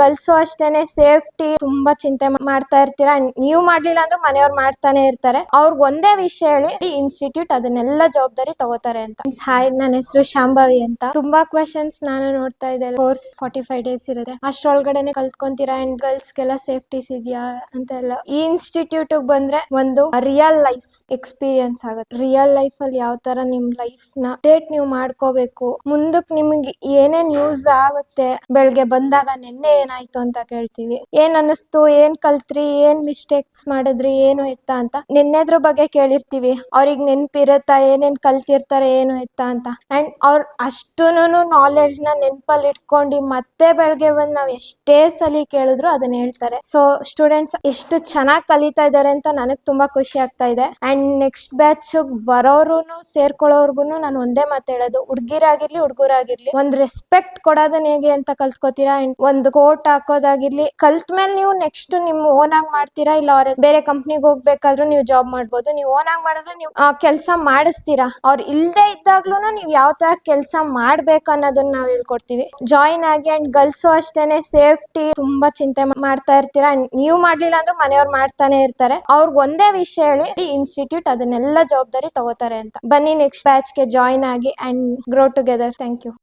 Girls ಅಷ್ಟೇನೆ safety ತುಂಬಾ ಚಿಂತೆ ಮಾಡ್ತಾ ಇರ್ತೀರಾ? ನೀವು ಮಾಡ್ಲಿಲ್ಲ ಅಂದ್ರೆ ಮನೆಯವ್ರು ಮಾಡ್ತಾನೆ ಇರ್ತಾರೆ. ಅವ್ರಿಗೆ ಒಂದೇ ವಿಷಯ ಹೇಳಿ ಈ ಇನ್ಸ್ಟಿಟ್ಯೂಟ್ ಅದನ್ನೆಲ್ಲ ಜವಾಬ್ದಾರಿ ತಗೋತಾರೆ ಅಂತ. ಹಾಯ್ ನನ್ನ ಹೆಸರು ಶಾಂಭವಿ ಅಂತ. ತುಂಬಾ ಕ್ವೆಶನ್ಸ್ ನಾನು ನೋಡ್ತಾ ಇದ್ದೆ. ಕೋರ್ಸ್ ಫಾರ್ಟಿ ಫೈವ್ ಡೇಸ್ ಇರುತ್ತೆ. ಅಷ್ಟ್ರೊಳಗಡೆನೆ ಕಲ್ತ್ಕೊಂತೀರಾ? ಅಂಡ್ ಗರ್ಲ್ಸ್ಗೆಲ್ಲ ಸೇಫ್ಟೀಸ್ ಇದೆಯಾ? ಅಂತ ಎಲ್ಲ ಈ ಇನ್ಸ್ಟಿಟ್ಯೂಟ್ ಬಂದ್ರೆ ಒಂದು ರಿಯಲ್ ಲೈಫ್ ಎಕ್ಸ್ಪೀರಿಯನ್ಸ್ ಆಗುತ್ತೆ. ರಿಯಲ್ ಲೈಫ್ ಅಲ್ಲಿ ಯಾವ ತರ ನಿಮ್ ಲೈಫ್ನ ಡೇಟ್ ನೀವು ಮಾಡ್ಕೋಬೇಕು. ಮುಂದಕ್ ನಿಮ್ಗೆ ಏನೇನ್ ಯೂಸ್ ಆಗುತ್ತೆ? ಬೆಳಗ್ಗೆ ಬಂದಾಗ ನಿನ್ನೆ ಏನಾಯ್ತು ಅಂತ ಕೇಳ್ತೀವಿ. ಏನ್ ಅನ್ನಿಸ್ತು, ಏನ್ ಕಲ್ತ್ರಿ, ಏನ್ ಮಿಸ್ಟೇಕ್ಸ್ ಮಾಡಿದ್ರಿ, ಏನು ಎತ್ತ ಅಂತ ನಿನ್ನೆದ್ರ ಬಗ್ಗೆ ಕೇಳಿರ್ತೀವಿ. ಅವ್ರಿಗೆ ನೆನ್ಪಿರುತ್ತಾ, ಏನೇನ್ ಕಲ್ತಿರ್ತಾರೆ, ಏನು ಎತ್ತ ಅಂತ. ಅಂಡ್ ಅವ್ರ ಅಷ್ಟುನು ನಾಲೆಡ್ಜ್ನ ನೆನ್ಪಲ್ಲಿ ಇಟ್ಕೊಂಡು ಮತ್ತೆ ಬೆಳಗ್ಗೆ ಬಂದ್ ನಾವ್ ಎಷ್ಟೇ ಸಲಿ ಕೇಳಿದ್ರು ಅದನ್ನ ಹೇಳ್ತಾರೆ. ಸೊ ಸ್ಟೂಡೆಂಟ್ಸ್ ಎಷ್ಟು ಚೆನ್ನಾಗಿ ಕಲಿತಾ ಇದಾರೆ ಅಂತ ನನಗ್ ತುಂಬಾ ಖುಷಿ ಆಗ್ತಾ ಇದೆ. ಅಂಡ್ ನೆಕ್ಸ್ಟ್ ಬ್ಯಾಚ್ ಬರೋರುನು ಸೇರ್ಕೊಳ್ಳೋರ್ಗು ನಾನು ಒಂದೇ ಮಾತಾಡೋದು ಹುಡ್ಗಿರಾಗಿರ್ಲಿ, ಹುಡ್ಗುರಾಗಿರ್ಲಿ, ಒಂದ್ ರೆಸ್ಪೆಕ್ಟ್ ಕೊಡೋದನ್ನ ಹೇಗೆ ಅಂತ ಕಲ್ತ್ಕೋತೀರಾ? ಅಂಡ್ ಒಂದು ಕೋಟ್ ಹಾಕೋದಾಗಿರ್ಲಿ ಕಲ್ತ್ ಮೇಲೆ ನೀವು ನೆಕ್ಸ್ಟ್ ನಿಮ್ ಓನ್ ಆಗಿ ಮಾಡ್ತೀರಾ? ಇಲ್ಲ ಅವ್ರ ಬೇರೆ ಕಂಪ್ನಿಗೆ ಹೋಗ್ಬೇಕಾದ್ರೂ ನೀವು ಜಾಬ್ ಮಾಡ್ಬೋದು. ನೀವು ಓನ್ ಆಗಿ ಮಾಡಿದ್ರೆ ನೀವು ಕೆಲಸ ಮಾಡಿಸ್ತೀರಾ? ಅವ್ರು ಇಲ್ದೇ ಇದ್ದಾಗ್ಲೂ ನೀವು ಯಾವ ತರ ಕೆಲಸ ಮಾಡ್ಬೇಕು ಅನ್ನೋದನ್ನ ನಾವ್ ಹೇಳ್ಕೊಡ್ತೀವಿ. ಜಾಯಿನ್ ಆಗಿ ಅಂಡ್ ಗರ್ಲ್ಸ್ ಅಷ್ಟೇನೆ ಸೇಫ್ಟಿ ತುಂಬಾ ಚಿಂತೆ ಮಾಡ್ತಾ ಇರ್ತೀರಾ? ನೀವು ಮಾಡ್ಲಿಲ್ಲ ಅಂದ್ರೆ ಮನೆಯವ್ರು ಮಾಡ್ತಾನೆ ಇರ್ತಾರೆ. ಅವ್ರಿಗೆ ಒಂದೇ ವಿಷಯ ಹೇಳಿ, ಈ ಇನ್ಸ್ಟಿಟ್ಯೂಟ್ ಅದನ್ನೆಲ್ಲ ಜವಾಬ್ದಾರಿ ತಗೋತಾರೆ ಅಂತ. ಬನ್ನಿ ನೆಕ್ಸ್ಟ್ ಬ್ಯಾಚ್ಗೆ ಜಾಯಿನ್ ಆಗಿ and grow together thank you